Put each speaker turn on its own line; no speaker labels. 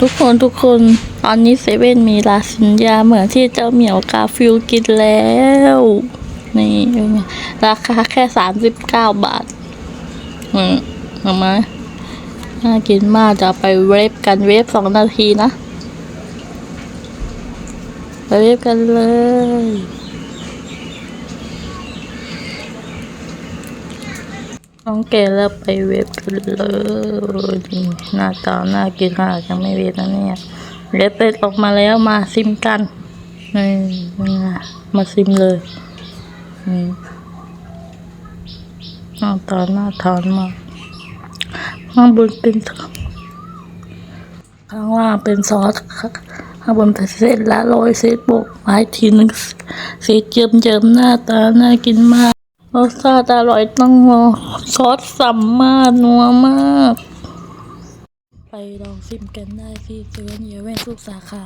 ทุกคนทุกคนตอนนี้เซเว่นมีลาสินยาเหมือนที่เจ้าเหมียวกาฟิลกินแล้วนี่ราคาแค่สามสิบเก้าบาท อืมเห็นไหมน่ากินมากจะไปเวฟกันเวฟสองนาทีนะ ไปเวฟกันเลย น้องเกลแล้วไปเวฟกันเลยหน้าตาหน่ากินขนาดยังไม่เวฟนะเนี่ยเวฟเป็ดออกมาแล้วมาซิมกันนี่นี่ไงมาซิมเลยนี่หน้าตาหน่าทานมากข้างบนเป็นข้างล่างเป็นซอสข้างบนเป็นเส้นละโรยเส้นโปะไม้ทีนึงสีเจิมเจิมหน้าตาน่ากินมาก รสชาติอร่อยต้องงอซอสสัมมากนัวมาก ไปลองชิมกันได้ที่เซเว่นเยเว่นทุกสาขา